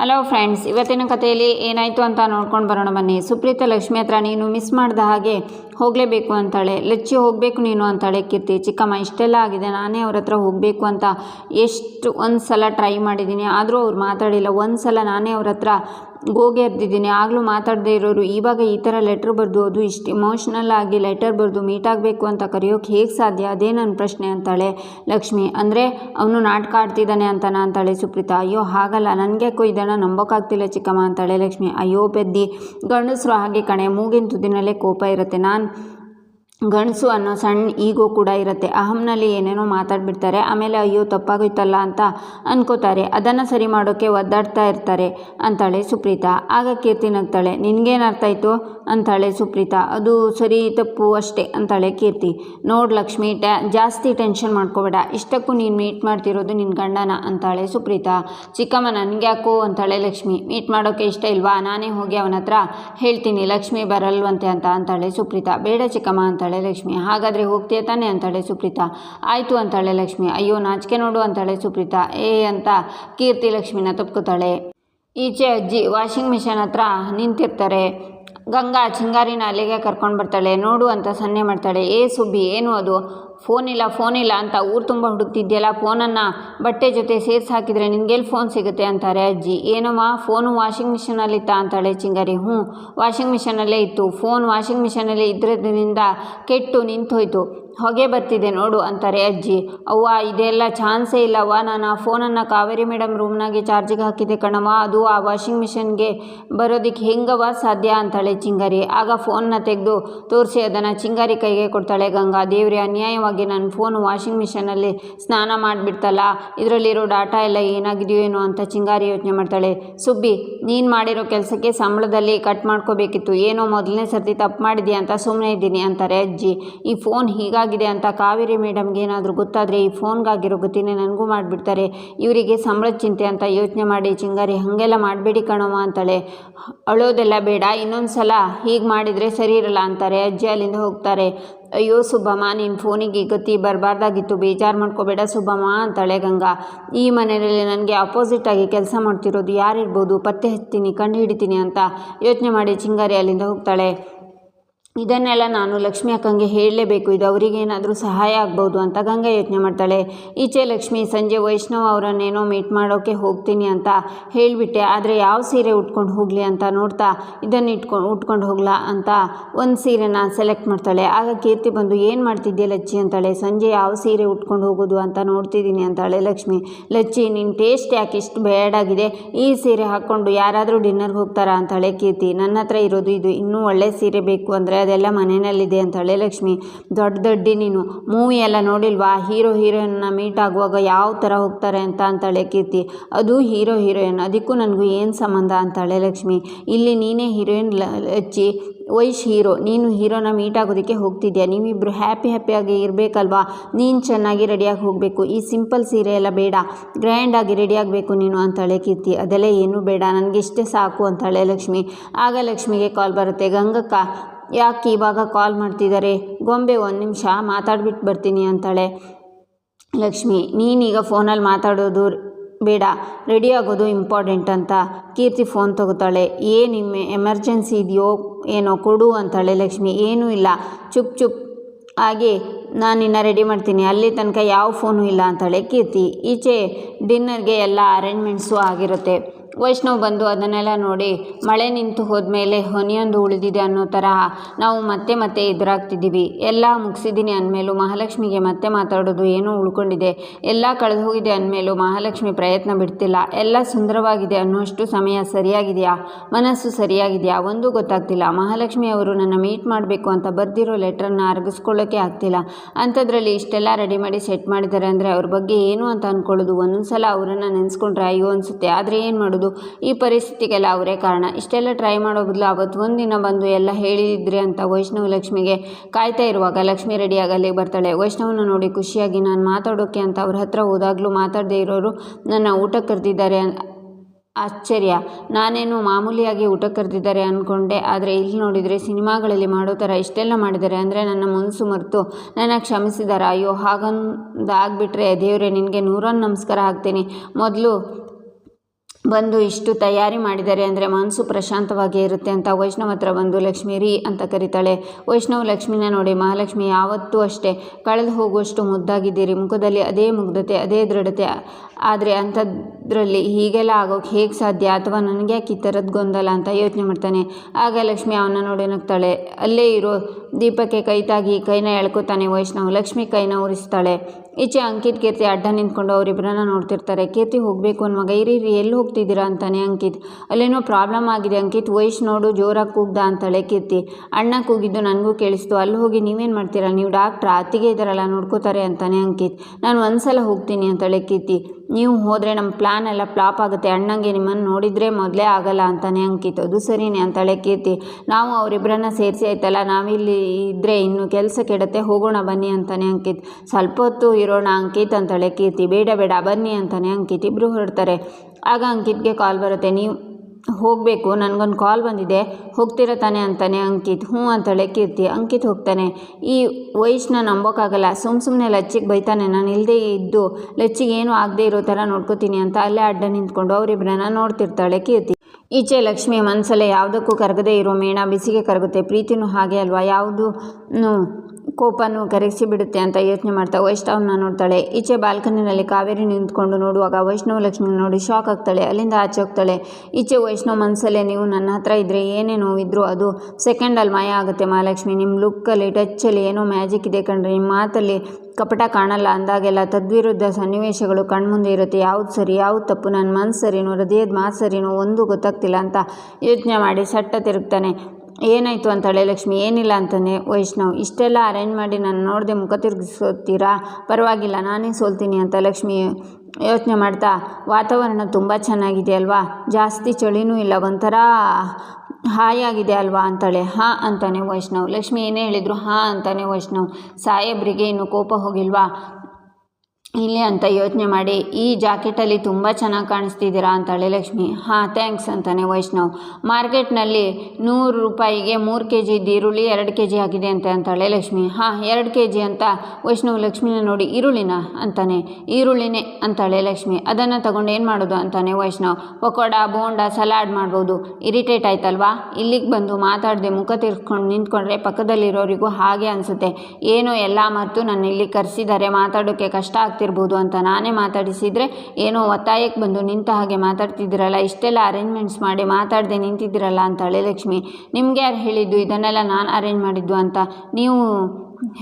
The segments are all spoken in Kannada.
ಹಲೋ ಫ್ರೆಂಡ್ಸ್ ಇವತ್ತಿನ ಕಥೆಯಲ್ಲಿ ಏನಾಯಿತು ಅಂತ ನೋಡ್ಕೊಂಡು ಬರೋಣ ಬನ್ನಿ. ಸುಪ್ರೀತ ಲಕ್ಷ್ಮಿ ಹತ್ರ ನೀನು ಮಿಸ್ ಮಾಡಿದ ಹಾಗೆ ಹೋಗಲೇಬೇಕು ಅಂತಾಳೆ. ಲಚ್ಚಿ, ಹೋಗಬೇಕು ನೀನು ಅಂತಾಳೆ ಕೀರ್ತಿ. ಚಿಕ್ಕಮ್ಮ, ಇಷ್ಟೆಲ್ಲ ಆಗಿದೆ. ನಾನೇ ಅವ್ರ ಹತ್ರ ಹೋಗಬೇಕು ಅಂತ ಎಷ್ಟು ಒಂದು ಸಲ ಟ್ರೈ ಮಾಡಿದ್ದೀನಿ. ಆದರೂ ಅವ್ರು ಮಾತಾಡಿಲ್ಲ. ಒಂದು ಸಲ ನಾನೇ ಅವ್ರ ಹತ್ರ ಗೋಗೆ ಎಬ್ದಿದ್ದೀನಿ ಆಗಲೂ ಮಾತಾಡದೇ ಇರೋರು, ಇವಾಗ ಈ ಥರ ಲೆಟ್ರ್ ಬರೆದು ಅದು ಇಷ್ಟು ಇಮೋಷ್ನಲ್ ಆಗಿ ಲೆಟರ್ ಬರೆದು ಮೀಟ್ ಆಗಬೇಕು ಅಂತ ಕರೆಯೋಕೆ ಹೇಗೆ ಸಾಧ್ಯ? ಅದೇ ನನ್ನ ಪ್ರಶ್ನೆ ಅಂತಾಳೆ ಲಕ್ಷ್ಮಿ. ಅಂದರೆ, ಅವನು ನಾಟಕ ಆಡ್ತಿದ್ದಾನೆ ಅಂತನಾ ಅಂತಾಳೆ ಸುಪ್ರೀತಾ. ಅಯ್ಯೋ, ಹಾಗಲ್ಲ. ನನಗೆ ಇದನ್ನು ನಂಬೋಕ್ಕಾಗ್ತಿಲ್ಲ ಚಿಕ್ಕಮ್ಮ ಅಂತಾಳೆ ಲಕ್ಷ್ಮಿ. ಅಯ್ಯೋ, ಪೆದ್ದಿ. ಗಂಡಸರು ಹಾಗೆ ಕಣೆ. ಮೂಗಿನ ತುದಿನಲ್ಲೇ ಕೋಪ ಇರುತ್ತೆ. ನಾನು ಗಂಡಸು ಅನ್ನೋ ಸಣ್ಣ ಈಗೋ ಕೂಡ ಇರುತ್ತೆ. ಅಹಂನಲ್ಲಿ ಏನೇನೋ ಮಾತಾಡ್ಬಿಡ್ತಾರೆ. ಆಮೇಲೆ ಅಯ್ಯೋ, ತಪ್ಪಾಗೋಯ್ತಲ್ಲ ಅಂತ ಅನ್ಕೋತಾರೆ. ಅದನ್ನು ಸರಿ ಮಾಡೋಕ್ಕೆ ಒದ್ದಾಡ್ತಾ ಇರ್ತಾರೆ ಅಂತಾಳೆ ಸುಪ್ರೀತಾ. ಆಗ ಕೀರ್ತಿ ನಗ್ತಾಳೆ. ನಿನಗೇನು ಅರ್ಥ ಆಯಿತು ಅಂತಾಳೆ ಸುಪ್ರೀತಾ. ಅದು ಸರಿ ತಪ್ಪು ಅಷ್ಟೇ ಅಂತಾಳೆ ಕೀರ್ತಿ. ನೋಡು ಲಕ್ಷ್ಮಿ ಟ್ಯಾ ಜಾಸ್ತಿ ಟೆನ್ಷನ್ ಮಾಡ್ಕೋಬೇಡ. ಇಷ್ಟಕ್ಕೂ ನೀನು ಮೀಟ್ ಮಾಡ್ತಿರೋದು ನಿನ್ನ ಗಂಡನ ಅಂತಾಳೆ ಸುಪ್ರೀತಾ. ಚಿಕ್ಕಮ್ಮ ನನಗೆ ಯಾಕೋ ಅಂತಾಳೆ ಲಕ್ಷ್ಮಿ. ಮೀಟ್ ಮಾಡೋಕ್ಕೆ ಇಷ್ಟ ಇಲ್ವಾ? ನಾನೇ ಹೋಗಿ ಅವನ ಹತ್ರ ಹೇಳ್ತೀನಿ. ಲಕ್ಷ್ಮಿ ಬರಲ್ವಂತೆ ಅಂತ ಅಂತಾಳೆ ಸುಪ್ರೀತಾ. ಬೇಡ ಚಿಕ್ಕಮ್ಮ ಅಂತಾಳೆ. ಲಕ್ಷ್ಮಿ. ಹಾಗಾದರೆ ಹೋಗ್ತೀಯ ತಾನೆ ಅಂತಾಳೆ ಸುಪ್ರೀತಾ. ಆಯಿತು ಅಂತಾಳೆ ಲಕ್ಷ್ಮಿ. ಅಯ್ಯೋ, ನಾಚಿಕೆ ನೋಡು ಅಂತಾಳೆ ಸುಪ್ರೀತಾ. ಏ ಅಂತ ಕೀರ್ತಿ ಲಕ್ಷ್ಮಿನ ತಪ್ಕೋತಾಳೆ. ಈಚೆ ಅಜ್ಜಿ ವಾಷಿಂಗ್ ಮಿಷನ್ ಹತ್ರ ನಿಂತಿರ್ತಾರೆ. ಗಂಗಾ ಚಿಂಗಾರಿನ ಅಲ್ಲಿಗೆ ಕರ್ಕೊಂಡು ಬರ್ತಾಳೆ. ನೋಡು ಅಂತ ಸನ್ನೆ ಮಾಡ್ತಾಳೆ. ಏ ಸುಬ್ಬಿ, ಏನು ಅದು? ಫೋನ್ ಇಲ್ಲ ಫೋನ್ ಇಲ್ಲ ಅಂತ ಊರು ತುಂಬ ಹುಡುಕ್ತಿದ್ಯಲ್ಲ, ಫೋನನ್ನು ಬಟ್ಟೆ ಜೊತೆ ಸೇರಿಸಿ ಹಾಕಿದರೆ ನಿನಗೆಲ್ಲಿ ಫೋನ್ ಸಿಗುತ್ತೆ ಅಂತಾರೆ ಅಜ್ಜಿ. ಏನಮ್ಮ ಫೋನು ವಾಷಿಂಗ್ ಮಿಷಿನಲ್ಲಿತ್ತ ಅಂತಾಳೆ ಚಿಂಗಾರಿ. ಹ್ಞೂ, ವಾಷಿಂಗ್ ಮಿಷಿನಲ್ಲೇ ಇತ್ತು. ಫೋನ್ ವಾಷಿಂಗ್ ಮಿಷಿನಲ್ಲಿ ಇದ್ದಿರೋದ್ರಿಂದ ಕೆಟ್ಟು ನಿಂತೋಯ್ತು. ಹೊಗೆ ಬರ್ತಿದೆ ನೋಡು ಅಂತಾರೆ ಅಜ್ಜಿ. ಅವ್ವ, ಇದೆಲ್ಲ ಚಾನ್ಸೇ ಇಲ್ಲವ್ವ. ನಾನು ಆ ಫೋನನ್ನು ಕಾವೇರಿ ಮೇಡಮ್ ರೂಮ್ನಾಗೆ ಚಾರ್ಜಿಗೆ ಹಾಕಿದೆ ಕಣವ್ವ. ಅದು ಆ ವಾಷಿಂಗ್ ಮಿಷನ್ಗೆ ಬರೋದಕ್ಕೆ ಹೆಂಗವ ಸಾಧ್ಯ ಅಂತಾಳೆ ಚಿಂಗಾರಿ. ಆಗ ಫೋನ್ನ ತೆಗೆದು ತೋರಿಸಿ ಅದನ್ನು ಚಿಂಗಾರಿ ಕೈಗೆ ಕೊಡ್ತಾಳೆ ಗಂಗಾ. ದೇವ್ರಿ, ಅನ್ಯಾಯವಾಗಿ ನನ್ನ ಫೋನ್ ವಾಷಿಂಗ್ ಮಿಷನಲ್ಲಿ ಸ್ನಾನ ಮಾಡಿಬಿಡ್ತಲ್ಲ, ಇದರಲ್ಲಿರೋ ಡಾಟಾ ಎಲ್ಲ ಏನಾಗಿದೆಯೋ ಏನೋ ಅಂತ ಚಿಂಗಾರಿ ಯೋಚನೆ ಮಾಡ್ತಾಳೆ. ಸುಬ್ಬಿ ನೀನು ಮಾಡಿರೋ ಕೆಲಸಕ್ಕೆ ಸಂಬಳದಲ್ಲಿ ಕಟ್ ಮಾಡ್ಕೋಬೇಕಿತ್ತು. ಏನೋ ಮೊದಲನೇ ಸರ್ತಿ ತಪ್ಪು ಮಾಡಿದ್ಯಾ ಅಂತ ಸುಮ್ಮನೆ ಇದ್ದೀನಿ ಅಂತಾರೆ ಅಜ್ಜಿ. ಈ ಫೋನ್ ಹೀಗಾಗಿದೆ ಅಂತ ಕಾವೇರಿ ಮೇಡಮ್ಗೆ ಏನಾದರೂ ಗೊತ್ತಾದರೆ ಈ ಫೋನ್ಗಾಗಿರೋ ಗತಿನೇ ನನಗೂ ಮಾಡಿಬಿಡ್ತಾರೆ. ಇವರಿಗೆ ಸಂಬಳದ ಚಿಂತೆ ಅಂತ ಯೋಚನೆ ಮಾಡಿ, ಚಿಂಗಾರಿ, ಹಾಗೆಲ್ಲ ಮಾಡಬೇಡಿ ಕಣವ ಅಂತಾಳೆ. ಅಳೋದೆಲ್ಲ ಬೇಡ ಇನ್ನೊಂದು ಸಲ ಹೀಗೆ ಮಾಡಿದರೆ ಸರಿ ಇರಲ್ಲ ಅಂತಾರೆ. ಅಜ್ಜಿ ಅಲ್ಲಿಂದ ಹೋಗ್ತಾರೆ. ಅಯ್ಯೋ ಸುಬ್ಬಮ್ಮ ನಿನ್ನ ಫೋನಿಗೆ ಗತಿ ಬರಬಾರ್ದಾಗಿತ್ತು. ಬೇಜಾರು ಮಾಡ್ಕೋಬೇಡ ಸುಬ್ಬಮ್ಮ ಅಂತಾಳೆ ಗಂಗಾ. ಈ ಮನೆಯಲ್ಲಿ ನನಗೆ ಅಪೋಸಿಟಾಗಿ ಕೆಲಸ ಮಾಡ್ತಿರೋದು ಯಾರಿರ್ಬೋದು? ಪತ್ತೆ ಹಚ್ತೀನಿ ಕಂಡು ಹಿಡಿತೀನಿ ಅಂತ ಯೋಚನೆ ಮಾಡಿ ಚಿಂಗಾರಿ ಅಲ್ಲಿಂದ ಹೋಗ್ತಾಳೆ. ಇದನ್ನೆಲ್ಲ ನಾನು ಲಕ್ಷ್ಮಿ ಅಕ್ಕಂಗೆ ಹೇಳಲೇಬೇಕು. ಇದು ಅವರಿಗೇನಾದರೂ ಸಹಾಯ ಆಗ್ಬೋದು ಅಂತ ಗಂಗಾ ಯೋಚನೆ ಮಾಡ್ತಾಳೆ. ಈಚೆ ಲಕ್ಷ್ಮಿ, ಸಂಜೆ ವೈಷ್ಣವ್ ಅವರನ್ನೇನೋ ಮೀಟ್ ಮಾಡೋಕ್ಕೆ ಹೋಗ್ತೀನಿ ಅಂತ ಹೇಳಿಬಿಟ್ಟೆ. ಆದರೆ ಯಾವ ಸೀರೆ ಉಟ್ಕೊಂಡು ಹೋಗಲಿ ಅಂತ ನೋಡ್ತಾ ಇದನ್ನು ಇಟ್ಕೊಂಡು ಉಟ್ಕೊಂಡು ಹೋಗ್ಲಾ ಅಂತ ಒಂದು ಸೀರೆನ ಸೆಲೆಕ್ಟ್ ಮಾಡ್ತಾಳೆ. ಆಗ ಕೀರ್ತಿ ಬಂದು, ಏನು ಮಾಡ್ತಿದ್ದೆ ಲಚ್ಚಿ? ಅಂತಾಳೆ. ಸಂಜೆ ಯಾವ ಸೀರೆ ಉಟ್ಕೊಂಡು ಹೋಗೋದು ಅಂತ ನೋಡ್ತಿದ್ದೀನಿ, ಅಂತಾಳೆ ಲಕ್ಷ್ಮಿ. ಲಚ್ಚಿ ನಿನ್ನ ಟೇಸ್ಟ್ ಯಾಕೆ ಇಷ್ಟು ಬೇಡಾಗಿದೆ ಈ ಸೀರೆ ಹಾಕ್ಕೊಂಡು ಯಾರಾದರೂ ಡಿನ್ನರ್ಗೆ ಹೋಗ್ತಾರಾ? ಅಂತಾಳೆ ಕೀರ್ತಿ. ನನ್ನ ಹತ್ರ ಇರೋದು ಇದು. ಇನ್ನೂ ಒಳ್ಳೆ ಸೀರೆ ಬೇಕು ಅಂದರೆ ಅದೆಲ್ಲ ಮನೆಯಲ್ಲಿದೆ ಅಂತಾಳೆ ಲಕ್ಷ್ಮಿ, ದೊಡ್ಡ ದೊಡ್ಡ ನೀನು, ಮೂವಿ ಎಲ್ಲ ನೋಡಿಲ್ವಾ? ಹೀರೋ, ಹೀರೋಯಿನ್ನ ಮೀಟ್ ಆಗುವಾಗ ಯಾವ ಥರ ಹೋಗ್ತಾರೆ ಅಂತ? ಅಂತಾಳೆ ಕೀರ್ತಿ, ಅದು ಹೀರೋ, ಹೀರೋಯಿನ್, ಅದಕ್ಕೂ ನನಗೂ ಏನು ಸಂಬಂಧ? ಅಂತಾಳೆ ಲಕ್ಷ್ಮಿ, ಇಲ್ಲಿ ನೀನೇ ಹೀರೋಯಿನ್ ಹಚ್ಚಿ ವೈಶ್ ಹೀರೋ, ನೀನು ಹೀರೋನ ಮೀಟ್ ಆಗೋದಕ್ಕೆ ಹೋಗ್ತಿದ್ಯಾ? ನೀವಿಬ್ಬರು ಹ್ಯಾಪಿ ಹ್ಯಾಪಿಯಾಗಿ ಇರಬೇಕಲ್ವಾ? ನೀನು ಚೆನ್ನಾಗಿ ರೆಡಿಯಾಗಿ ಹೋಗಬೇಕು. ಈ ಸಿಂಪಲ್ ಸೀರೆ ಎಲ್ಲ ಬೇಡ. ಗ್ರ್ಯಾಂಡಾಗಿ ರೆಡಿಯಾಗಬೇಕು ನೀನು ಅಂತಾಳೆ ಕೀರ್ತಿ, ಅದೆಲ್ಲ ಏನೂ ಬೇಡ. ನನಗೆ ಇಷ್ಟೇ ಸಾಕು ಅಂತಾಳೆ ಲಕ್ಷ್ಮಿ, ಆಗ ಲಕ್ಷ್ಮಿಗೆ ಕಾಲ್ ಬರುತ್ತೆ. ಗಂಗಕ್ಕ ಯಾಕೆ ಇವಾಗ ಕಾಲ್ ಮಾಡ್ತಿದ್ದಾರೆ ಗೊಂಬೆ ಒಂದು ನಿಮಿಷ ಮಾತಾಡ್ಬಿಟ್ಟು ಬರ್ತೀನಿ ಅಂತಾಳೆ. ಲಕ್ಷ್ಮಿ, ನೀನೀಗ ಫೋನಲ್ಲಿ ಮಾತಾಡೋದು ಬೇಡ. ರೆಡಿ ಆಗೋದು ಇಂಪಾರ್ಟೆಂಟ್ ಅಂತ. ಕೀರ್ತಿ ಫೋನ್ ತಗೋತಾಳೆ. ಏನು ಎಮರ್ಜೆನ್ಸಿ ಇದೆಯೋ ಏನೋ ಕೊಡು ಅಂತಾಳೆ ಲಕ್ಷ್ಮಿ. ಏನೂ ಇಲ್ಲ. ಚುಪ್ ಚುಪ್. ಹಾಗೆ ನಾನು ಇನ್ನು ರೆಡಿ ಮಾಡ್ತೀನಿ. ಅಲ್ಲಿ ತನಕ ಯಾವ ಫೋನು ಇಲ್ಲ ಅಂತಾಳೆ ಕೀರ್ತಿ. ಈಚೆ ಡಿನ್ನರ್ಗೆ ಎಲ್ಲ ಅರೇಂಜ್ಮೆಂಟ್ಸು ಆಗಿರುತ್ತೆ. ವೈಷ್ಣವ್ ಬಂದು ಅದನ್ನೆಲ್ಲ ನೋಡಿ ಮಳೆ ನಿಂತು ಹೋದ್ಮೇಲೆ ಹೊನಿಯೊಂದು ಉಳಿದಿದೆ ಅನ್ನೋ ತರಹ ನಾವು ಮತ್ತೆ ಮತ್ತೆ ಎದುರಾಗ್ತಿದ್ದೀವಿ. ಎಲ್ಲ ಮುಗಿಸಿದ್ದೀನಿ ಅಂದಮೇಲೂ ಮಹಾಲಕ್ಷ್ಮಿಗೆ ಮತ್ತೆ ಮಾತಾಡೋದು ಏನೂ ಉಳ್ಕೊಂಡಿದೆ. ಎಲ್ಲ ಕಳೆದು ಹೋಗಿದೆ ಅಂದಮೇಲೂ ಮಹಾಲಕ್ಷ್ಮಿ ಪ್ರಯತ್ನ ಬಿಡ್ತಿಲ್ಲ. ಎಲ್ಲ ಸುಂದರವಾಗಿದೆ ಅನ್ನೋಷ್ಟು ಸಮಯ ಸರಿಯಾಗಿದೆಯಾ? ಮನಸ್ಸು ಸರಿಯಾಗಿದೆಯಾ? ಒಂದೂ ಗೊತ್ತಾಗ್ತಿಲ್ಲ. ಮಹಾಲಕ್ಷ್ಮಿ ಅವರು ನನ್ನ ಮೀಟ್ ಮಾಡಬೇಕು ಅಂತ ಬರೆದಿರೋ ಲೆಟ್ರನ್ನು ಅರಗಿಸ್ಕೊಳ್ಳೋಕ್ಕೆ ಆಗ್ತಿಲ್ಲ. ಅಂಥದ್ರಲ್ಲಿ ಇಷ್ಟೆಲ್ಲ ರೆಡಿ ಮಾಡಿ ಸೆಟ್ ಮಾಡಿದ್ದಾರೆ ಅಂದರೆ ಅವ್ರ ಬಗ್ಗೆ ಏನು ಅಂತ ಅಂದ್ಕೊಳ್ಳೋದು ಒಂದೊಂದು ಸಲ ಅವರನ್ನು ನೆನೆಸ್ಕೊಂಡ್ರೆ ಅಯ್ಯೋ ಅನಿಸುತ್ತೆ. ಆದರೆ ಏನು ಮಾಡೋದು? ಈ ಪರಿಸ್ಥಿತಿಗೆಲ್ಲ ಅವರೇ ಕಾರಣ. ಇಷ್ಟೆಲ್ಲ ಟ್ರೈ ಮಾಡೋ ಬದಲು ಅವತ್ತು ಒಂದಿನ ಬಂದು ಎಲ್ಲ ಹೇಳಿದ್ರಿ ಅಂತ ವೈಷ್ಣವ ಲಕ್ಷ್ಮಿಗೆ ಕಾಯ್ತಾ ಇರುವಾಗ ಲಕ್ಷ್ಮಿ ರೆಡಿಯಾಗಿ ಅಲ್ಲಿಗೆ ಬರ್ತಾಳೆ. ವೈಷ್ಣವನ ನೋಡಿ ಖುಷಿಯಾಗಿ, ನಾನು ಮಾತಾಡೋಕ್ಕೆ ಅಂತ ಅವ್ರ ಹತ್ರ ಹೋದಾಗಲೂ ಮಾತಾಡದೇ ಇರೋರು ನನ್ನ ಊಟಕ್ಕೆ ಕರೆದಿದ್ದಾರೆ ಆಶ್ಚರ್ಯ. ನಾನೇನು ಮಾಮೂಲಿಯಾಗಿ ಊಟಕ್ಕೆ ಕರೆದಿದ್ದಾರೆ ಅಂದ್ಕೊಂಡೆ ಆದರೆ ಇಲ್ಲಿ ನೋಡಿದರೆ ಸಿನಿಮಾಗಳಲ್ಲಿ ಮಾಡೋ ಥರ ಇಷ್ಟೆಲ್ಲ ಮಾಡಿದ್ದಾರೆ. ಅಂದರೆ ನನ್ನ ಮನಸ್ಸು ಮರೆತು ನನ್ನ ಕ್ಷಮಿಸಿದಾರ. ಅಯ್ಯೋ ಹಾಗಂದು ಆಗಿಬಿಟ್ರೆ ದೇವರೇ, ನಿನಗೆ ನೂರೊಂದು ನಮಸ್ಕಾರ ಹಾಕ್ತೀನಿ. ಮೊದಲು ಬಂದು ಇಷ್ಟು ತಯಾರಿ ಮಾಡಿದ್ದಾರೆ ಅಂದರೆ ಮನಸ್ಸು ಪ್ರಶಾಂತವಾಗಿ ಇರುತ್ತೆ ಅಂತ ವೈಷ್ಣವ ಹತ್ರ ಬಂದು ಲಕ್ಷ್ಮಿ ರೀ ಅಂತ ಕರೀತಾಳೆ. ವೈಷ್ಣವ ಲಕ್ಷ್ಮಿನ ನೋಡಿ ಮಹಾಲಕ್ಷ್ಮಿ, ಯಾವತ್ತೂ ಅಷ್ಟೇ. ಕಳೆದು ಹೋಗುವಷ್ಟು ಮುದ್ದಾಗಿದ್ದೀರಿ. ಮುಖದಲ್ಲಿ ಅದೇ ಮುಗ್ಧತೆ, ಅದೇ ದೃಢತೆ. ಆದರೆ ಅಂಥದ್ರಲ್ಲಿ ಹೀಗೆಲ್ಲ ಆಗೋಕ್ಕೆ ಹೇಗೆ ಸಾಧ್ಯ? ಅಥವಾ ನನಗೆ ಯಾಕೆ ಈ ಥರದ್ದು ಗೊಂದಲ? ಅಂತ ಯೋಚನೆ ಮಾಡ್ತಾನೆ. ಆಗ ಲಕ್ಷ್ಮಿ ಅವನ ನೋಡಿ ನಗ್ತಾಳೆ. ಅಲ್ಲೇ ಇರೋ. ದೀಪಕ್ಕೆ ಕೈ ತಾಗಿ ಕೈನ ಎಳ್ಕೊತಾನೆ ವೈಷ್ಣವ್. ಲಕ್ಷ್ಮಿ ಕೈನ ಉರಿಸ್ತಾಳೆ. ಈಚೆ ಅಂಕಿತ್ ಕೀರ್ತಿ ಅಡ್ಡ ನಿಂತ್ಕೊಂಡು ಅವರಿಬ್ಬರನ್ನ ನೋಡ್ತಿರ್ತಾರೆ. ಕೀರ್ತಿ ಹೋಗಬೇಕು ಅನ್ನುವಾಗ ಇರೀರಿ ಎಲ್ಲಿ ಹೋಗ್ತಿದ್ದೀರಾ ಅಂತಾನೆ ಅಂಕಿತ್. ಅಲ್ಲೇನೋ ಪ್ರಾಬ್ಲಮ್ ಆಗಿದೆ ಅಂಕಿತ್. ವಯಸ್ಸು ನೋಡು, ಜೋರಾಗಿ ಕೂಗ್ದ ಅಂತಾಳೆ ಕೀರ್ತಿ ಅಣ್ಣ ಕೂಗಿದ್ದು ನನಗೂ ಕೇಳಿಸ್ತು. ಅಲ್ಲಿ ಹೋಗಿ ನೀವೇನು ಮಾಡ್ತೀರಾ? ನೀವು ಡಾಕ್ಟ್ರ್ ಅತ್ತಿಗೆ ಇದ್ದಾರಲ್ಲ, ನೋಡ್ಕೋತಾರೆ ಅಂತಾನೆ ಅಂಕಿತ್. ನಾನು ಒಂದ್ಸಲ ಹೋಗ್ತೀನಿ ಅಂತಾಳೆ ಕೀರ್ತಿ ನೀವು ಹೋದರೆ ನಮ್ಮ ಪ್ಲ್ಯಾನ್ ಎಲ್ಲ ಫ್ಲಾಪ್ ಆಗುತ್ತೆ. ಅಣ್ಣಂಗೆ ನಿಮ್ಮನ್ನು ನೋಡಿದರೆ ಮೊದಲೇ ಆಗಲ್ಲ ಅಂತಾನೆ ಅಂಕಿತ್. ಅದು ಸರಿನೇ ಅಂತಾಳೆ ಕೀರ್ತಿ. ನಾವು ಅವರಿಬ್ಬರನ್ನ ಸೇರಿಸಿ ಆಯ್ತಲ್ಲ, ನಾವಿಲ್ಲಿ ಇದ್ದರೆ ಇನ್ನು ಕೆಲಸ ಕೆಡತ್ತೆ, ಹೋಗೋಣ ಬನ್ನಿ ಅಂತಾನೆ ಅಂಕಿತ್. ಸ್ವಲ್ಪ ಹೊತ್ತು ಇರೋಣ ಅಂಕಿತ್ ಅಂತಾಳೆ ಕೀರ್ತಿ. ಬೇಡ ಬೇಡ, ಬನ್ನಿ ಅಂತಾನೆ ಅಂಕಿತ್. ಇಬ್ಬರು ಹೊರಡ್ತಾರೆ. ಆಗ ಅಂಕಿತ್ಗೆ ಕಾಲ್ ಬರುತ್ತೆ. ನೀವು ಹೋಗಬೇಕು, ನನಗೊಂದು ಕಾಲ್ ಬಂದಿದೆ, ಹೋಗ್ತಿರೋ ತಾನೆ ಅಂತಾನೆ ಅಂಕಿತ್. ಹ್ಞೂ ಅಂತಾಳೆ ಕೀರ್ತಿ, ಅಂಕಿತ್ ಹೋಗ್ತಾನೆ. ಈ ವಯಸ್ಸನ್ನ ನಂಬೋಕ್ಕಾಗಲ್ಲ ಸುಮ್ಮ ಸುಮ್ಮನೆ ಲಚ್ಚಿಗೆ ಬೈತಾನೆ, ನಾನು ಇಲ್ಲದೆ ಇದ್ದು, ಲಚ್ಚಿಗೆ ಏನೂ ಆಗದೆ ಇರೋ ಥರ ನೋಡ್ಕೋತೀನಿ ಅಂತ ಅಲ್ಲೇ ಅಡ್ಡ ನಿಂತ್ಕೊಂಡು ಅವರಿಬ್ಬರನ್ನ ನೋಡ್ತಿರ್ತಾಳೆ ಕೀರ್ತಿ. ಈಚೆ ಲಕ್ಷ್ಮಿ ಮನಸ್ಸಲ್ಲೇ ಯಾವುದಕ್ಕೂ ಕರಗದೇ ಇರೋ ಮೇಣ ಬಿಸಿಗೆ ಕರಗುತ್ತೆ, ಪ್ರೀತಿನೂ ಹಾಗೆ ಅಲ್ವಾ? ಯಾವುದು ಕೋಪನೂ ಕರಗಿಸಿ ಬಿಡುತ್ತೆ ಅಂತ ಯೋಚನೆ ಮಾಡ್ತಾ ವೈಷ್ಣವನ್ನ ನೋಡ್ತಾಳೆ. ಈಚೆ ಬಾಲ್ಕನಿನಲ್ಲಿ ಕಾವೇರಿ ನಿಂತ್ಕೊಂಡು ನೋಡುವಾಗ ವೈಷ್ಣವ ಲಕ್ಷ್ಮಿ ನೋಡಿ ಶಾಕ್ ಆಗ್ತಾಳೆ. ಅಲ್ಲಿಂದ ಆಚೆ ಹೋಗ್ತಾಳೆ. ಈಚೆ ವೈಷ್ಣವ್ ಮನಸ್ಸಲ್ಲೇ ನೀವು ನನ್ನ ಹತ್ರ ಇದ್ದರೆ ಏನೇ ನೋವಿದ್ರು ಅದು ಸೆಕೆಂಡಲ್ಲಿ ಮಾಯ ಆಗುತ್ತೆ ಮಹಾಲಕ್ಷ್ಮಿ. ನಿಮ್ಮ ಲುಕ್ಕಲ್ಲಿ ಟಚ್ಚಲ್ಲಿ ಏನೋ ಮ್ಯಾಜಿಕ್ ಇದೆ ಕಣ್ರಿ. ನಿಮ್ಮ ಮಾತಲ್ಲಿ ಕಪಟ ಕಾಣಲ್ಲ ಅಂದಾಗೆಲ್ಲ ತದ್ವಿರುದ್ಧ ಸನ್ನಿವೇಶಗಳು ಕಣ್ಮುಂದೆ ಇರುತ್ತೆ. ಯಾವ್ದು ಸರಿ, ಯಾವ್ದು ತಪ್ಪು? ನನ್ನ ಮನಸ್ಸರಿನೋ ಹೃದಯದ ಮಾತು ಸರಿನೋ ಒಂದು ಗೊತ್ತಾಗ್ತಿಲ್ಲ ಅಂತ ಯೋಚನೆ ಮಾಡಿ ಸಟ್ಟ ತಿರುಗ್ತಾನೆ. ಏನಾಯಿತು ಅಂತಾಳೆ ಲಕ್ಷ್ಮಿ. ಏನಿಲ್ಲ ಅಂತಾನೆ. ವೈಷ್ಣವ್, ಇಷ್ಟೆಲ್ಲ ಅರೇಂಜ್ ಮಾಡಿ ನಾನು ನೋಡದೆ ಮುಖ ತಿರುಗಿಸೋತೀರಾ? ಪರವಾಗಿಲ್ಲ, ನಾನೇ ಸೋಲ್ತೀನಿ ಅಂತ ಲಕ್ಷ್ಮಿ ಯೋಚನೆ ಮಾಡ್ತಾ, ವಾತಾವರಣ ತುಂಬ ಚೆನ್ನಾಗಿದೆ ಅಲ್ವಾ? ಜಾಸ್ತಿ ಚಳಿನೂ ಇಲ್ಲ, ಒಂಥರ ಹಾಯಾಗಿದೆ ಅಲ್ವಾ ಅಂತಾಳೆ. ಹಾಂ ಅಂತಾನೆ ವೈಷ್ಣವ್. ಲಕ್ಷ್ಮಿ ಏನೇ ಹೇಳಿದ್ರು ಹಾಂ ಅಂತಾನೆ ವೈಷ್ಣವ್. ಸಾಹೇಬ್ರಿಗೆ ಇನ್ನು ಕೋಪ ಹೋಗಿಲ್ವಾ? ಇಲ್ಲಿ ಅಂತ ಯೋಚನೆ ಮಾಡಿ, ಈ ಜಾಕೆಟಲ್ಲಿ ತುಂಬ ಚೆನ್ನಾಗಿ ಕಾಣಿಸ್ತಿದ್ದೀರಾ ಅಂತಾಳೆ ಲಕ್ಷ್ಮಿ ಹಾಂ ಥ್ಯಾಂಕ್ಸ್ ಅಂತಾನೆ ವೈಷ್ಣವ್. ಮಾರ್ಕೆಟ್ನಲ್ಲಿ ನೂರು ರೂಪಾಯಿಗೆ ಮೂರು ಕೆ ಜಿ ಈರುಳ್ಳಿ ಎರಡು ಕೆ ಜಿ ಆಗಿದೆ ಅಂತ ಅಂತಾಳೆ ಲಕ್ಷ್ಮಿ ಹಾಂ, ಎರಡು ಕೆ ಜಿ ಅಂತ ವೈಷ್ಣವ್ ಲಕ್ಷ್ಮಿನ ನೋಡಿ, ಈರುಳ್ಳಿನ ಅಂತಾನೆ. ಈರುಳ್ಳಿನೇ ಅಂತಾಳೆ ಲಕ್ಷ್ಮಿ ಅದನ್ನು ತಗೊಂಡು ಏನು ಮಾಡೋದು ಅಂತಾನೆ ವೈಷ್ಣವ್. ಪಕೋಡ, ಬೋಂಡ, ಸಲಾಡ್ ಮಾಡ್ಬೋದು. ಇರಿಟೇಟ್ ಆಯ್ತಲ್ವಾ? ಇಲ್ಲಿಗೆ ಬಂದು ಮಾತಾಡದೆ ಮುಖ ತಿರ್ಕೊಂಡು ನಿಂತ್ಕೊಂಡ್ರೆ ಪಕ್ಕದಲ್ಲಿರೋರಿಗೂ ಹಾಗೆ ಅನಿಸುತ್ತೆ. ಏನೋ ಎಲ್ಲ ಮರೆತು ನನ್ನ ಇಲ್ಲಿ ಕರೆಸಿದ್ದಾರೆ ಮಾತಾಡೋಕ್ಕೆ ಕಷ್ಟ ಆಗ್ತಿರ್ಬೋದು ಅಂತ ನಾನೇ ಮಾತಾಡಿಸಿದರೆ, ಏನೋ ಒತ್ತಾಯಕ್ಕೆ ಬಂದು ನಿಂತ ಹಾಗೆ ಮಾತಾಡ್ತಿದ್ದೀರಲ್ಲ, ಇಷ್ಟೆಲ್ಲ ಅರೇಂಜ್ಮೆಂಟ್ಸ್ ಮಾಡಿ ಮಾತಾಡದೆ ನಿಂತಿದ್ದೀರಲ್ಲ ಅಂತಾಳೆ ಲಕ್ಷ್ಮಿ, ನಿಮ್ಗೆ ಯಾರು ಹೇಳಿದ್ದು? ಇದನ್ನೆಲ್ಲ ನಾನು ಅರೇಂಜ್ ಮಾಡಿದ್ದು ಅಂತ ನೀವು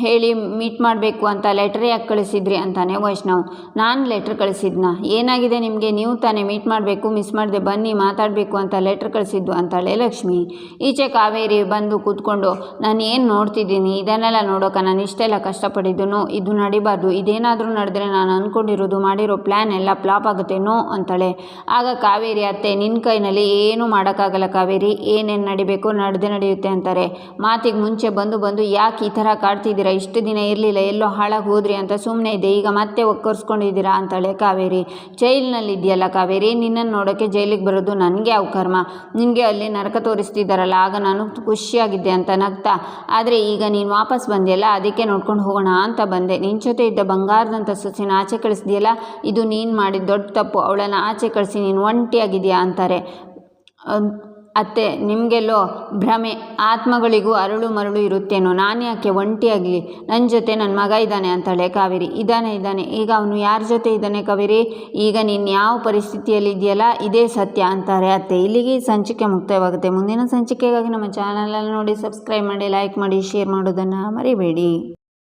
ಹೇಳಿ ಮೀಟ್ ಮಾಡಬೇಕು ಅಂತ ಲೆಟ್ರ್ ಯಾಕೆ ಕಳಿಸಿದ್ರಿ ಅಂತಾನೆ ವೈಷ್ಣವ್. ನಾನು ಲೆಟ್ರ್ ಕಳಿಸಿದ್ನ? ಏನಾಗಿದೆ ನಿಮಗೆ? ನೀವು ತಾನೇ ಮೀಟ್ ಮಾಡಬೇಕು ಮಿಸ್ ಮಾಡಿದೆ, ಬನ್ನಿ, ಮಾತಾಡಬೇಕು ಅಂತ ಲೆಟ್ರ್ ಕಳಿಸಿದ್ದು ಅಂತಾಳೆ ಲಕ್ಷ್ಮಿ. ಈಚೆ ಕಾವೇರಿ ಬಂದು ಕೂತ್ಕೊಂಡು, ನಾನು ಏನು ನೋಡ್ತಿದ್ದೀನಿ? ಇದನ್ನೆಲ್ಲ ನೋಡೋಕೆ ನಾನು ಇಷ್ಟೆಲ್ಲ ಕಷ್ಟಪಟ್ಟಿದ್ದು ಇದು ನಡಿಬಾರ್ದು. ಇದೇನಾದರೂ ನಡೆದ್ರೆ ನಾನು ಅಂದ್ಕೊಂಡಿರೋದು ಮಾಡಿರೋ ಪ್ಲ್ಯಾನ್ ಎಲ್ಲ ಫ್ಲಾಪ್ ಆಗುತ್ತೆ ನೋ ಅಂತಾಳೆ. ಆಗ ಕಾವೇರಿ ಅತ್ತೆ ನಿನ್ನ ಕೈನಲ್ಲಿ ಏನೂ ಮಾಡೋಕ್ಕಾಗಲ್ಲ ಕಾವೇರಿ. ಏನೇನು ನಡಿಬೇಕು, ನಡೆದೇ ನಡೆಯುತ್ತೆ ಅಂತಾರೆ. ಮಾತಿಗೆ ಮುಂಚೆ ಬಂದು ಬಂದು ಯಾಕೆ ಈ ಥರ ಕಾಡ್ತಿದ್ದೀರಾ ಇಷ್ಟು ದಿನ ಇರಲಿಲ್ಲ, ಎಲ್ಲೋ ಹಾಳಾಗಿ ಹೋದ್ರಿ ಅಂತ ಸುಮ್ಮನೆ ಇದೆ ಈಗ ಮತ್ತೆ ಒಕ್ಕರ್ಸ್ಕೊಂಡಿದ್ದೀರಾ ಅಂತಳೆ ಕಾವೇರಿ. ಜೈಲಿನಲ್ಲಿ ಇದೆಯಲ್ಲ ಕಾವೇರಿ, ನಿನ್ನನ್ನು ನೋಡೋಕ್ಕೆ ಜೈಲಿಗೆ ಬರೋದು ನನಗೆ ಯಾವ ಕರ್ಮ ನಿನಗೆ ಅಲ್ಲಿ ನರಕ ತೋರಿಸ್ತಿದ್ದಾರಲ್ಲ, ಆಗ ನಾನು ಖುಷಿಯಾಗಿದ್ದೆ ಅಂತ ನಗ್ತಾ. ಆದರೆ ಈಗ ನೀನು ವಾಪಸ್ ಬಂದಿಯಲ್ಲ, ಅದಕ್ಕೆ ನೋಡ್ಕೊಂಡು ಹೋಗೋಣ ಅಂತ ಬಂದೆ. ನಿನ್ನ ಜೊತೆ ಇದ್ದ ಬಂಗಾರದಂಥ ಸೊಸೆನ ಆಚೆ ಕಳಿಸಿದೆಯಲ್ಲ, ಇದು ನೀನು ಮಾಡಿದ ದೊಡ್ಡ ತಪ್ಪು. ಅವಳನ್ನು ಆಚೆ ಕಳಿಸಿ ನೀನು ಒಂಟಿಯಾಗಿದೆಯಾ ಅಂತಾರೆ. ಅತ್ತೆ, ನಿಮಗೆಲ್ಲೋ ಭ್ರಮೆ. ಆತ್ಮಗಳಿಗೂ ಅರಳು ಮರಳು ಇರುತ್ತೇನೋ. ನಾನು ಯಾಕೆ ಒಂಟಿಯಾಗಲಿ ನನ್ನ ಜೊತೆ ನನ್ನ ಮಗ ಇದ್ದಾನೆ ಅಂತಾಳೆ ಕಾವೇರಿ. ಇದ್ದಾನೆ ಇದ್ದಾನೆ. ಈಗ ಅವನು ಯಾರ ಜೊತೆ ಇದ್ದಾನೆ ಕಾವೇರಿ? ಈಗ ನೀನು ಯಾವ ಪರಿಸ್ಥಿತಿಯಲ್ಲಿ ಇದೆಯಲ್ಲ ಇದೇ ಸತ್ಯ ಅಂತಾರೆ ಅತ್ತೆ. ಇಲ್ಲಿಗೆ ಸಂಚಿಕೆ ಮುಕ್ತಾಯವಾಗುತ್ತೆ ಮುಂದಿನ ಸಂಚಿಕೆಗಾಗಿ ನಮ್ಮ ಚಾನಲಲ್ಲಿ ನೋಡಿ ಸಬ್ಸ್ಕ್ರೈಬ್ ಮಾಡಿ ಲೈಕ್ ಮಾಡಿ ಶೇರ್ ಮಾಡೋದನ್ನು ಮರಿಬೇಡಿ.